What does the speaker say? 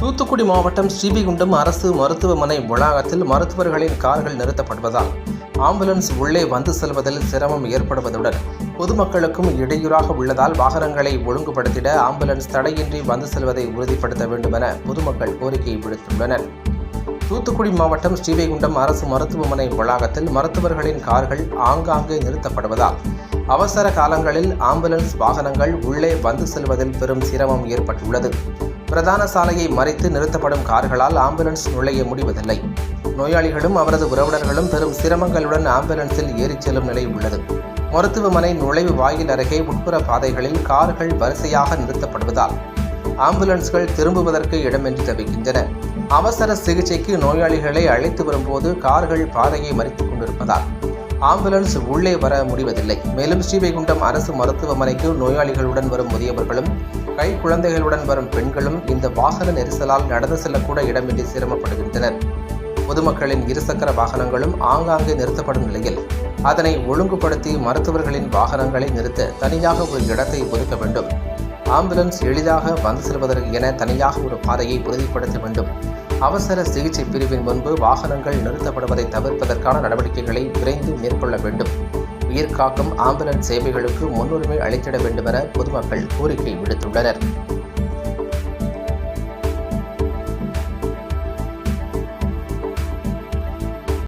தூத்துக்குடி மாவட்டம் ஸ்ரீபிகுண்டம் அரசு மருத்துவமனை வளாகத்தில் மருத்துவர்களின் கார்கள் நிறுத்தப்படுவதால் ஆம்புலன்ஸ் உள்ளே வந்து செல்வதில் சிரமம் ஏற்படுவதுடன் பொதுமக்களுக்கும் இடையூறாக உள்ளதால் வாகனங்களை ஒழுங்குபடுத்திட ஆம்புலன்ஸ் தடையின்றி வந்து செல்வதை உறுதிப்படுத்த வேண்டுமென பொதுமக்கள் கோரிக்கை விடுத்துள்ளனர். தூத்துக்குடி மாவட்டம் ஸ்ரீவைகுண்டம் அரசு மருத்துவமனை வளாகத்தில் மருத்துவர்களின் கார்கள் ஆங்காங்கே நிறுத்தப்படுவதால் அவசர காலங்களில் ஆம்புலன்ஸ் வாகனங்கள் உள்ளே வந்து செல்வதில் பெரும் சிரமம் ஏற்பட்டுள்ளது. பிரதான சாலையை மறைத்து நிறுத்தப்படும் கார்களால் ஆம்புலன்ஸ் நுழைய முடிவதில்லை. நோயாளிகளும் அவரது உறவினர்களும் பெரும் சிரமங்களுடன் ஆம்புலன்ஸில் ஏறிச் செல்லும் நிலை உள்ளது. மருத்துவமனை நுழைவு வாயில் அருகே உட்புற பாதைகளில் கார்கள் வரிசையாக நிறுத்தப்படுவதால் ஆம்புலன்ஸ்கள் திரும்புவதற்கு இடமின்றி தவிக்கின்றன. அவசர சிகிச்சைக்கு நோயாளிகளை அழைத்து வரும்போது கார்கள் பாதையை மறித்துக் கொண்டிருப்பதால் ஆம்புலன்ஸ் உள்ளே வர முடிவதில்லை. மேலும் ஸ்ரீவைகுண்டம் அரசு மருத்துவமனைக்கு நோயாளிகளுடன் வரும் முதியவர்களும் கை குழந்தைகளுடன் வரும் பெண்களும் இந்த வாகன நெரிசலால் நடந்து செல்லக்கூட இடமின்றி சிரமப்படுகின்றனர். பொதுமக்களின் இருசக்கர வாகனங்களும் ஆங்காங்கே நிறுத்தப்படும் நிலையில் அதனை ஒழுங்குபடுத்தி மருத்துவர்களின் வாகனங்களை நிறுத்த தனியாக ஒரு இடத்தை ஒதுக்க வேண்டும். ஆம்புலன்ஸ் எளிதாக வந்து செல்வதற்கு என தனியாக ஒரு பாதையை உறுதிப்படுத்த வேண்டும். அவசர சிகிச்சை பிரிவின் முன்பு வாகனங்கள் நிறுத்தப்படுவதை தவிர்ப்பதற்கான நடவடிக்கைகளை விரைந்து மேற்கொள்ள வேண்டும். உயிர்காக்கும் ஆம்புலன்ஸ் சேவைகளுக்கு முன்னுரிமை அளித்திட வேண்டுமென பொதுமக்கள் கோரிக்கை விடுத்துள்ளனர்.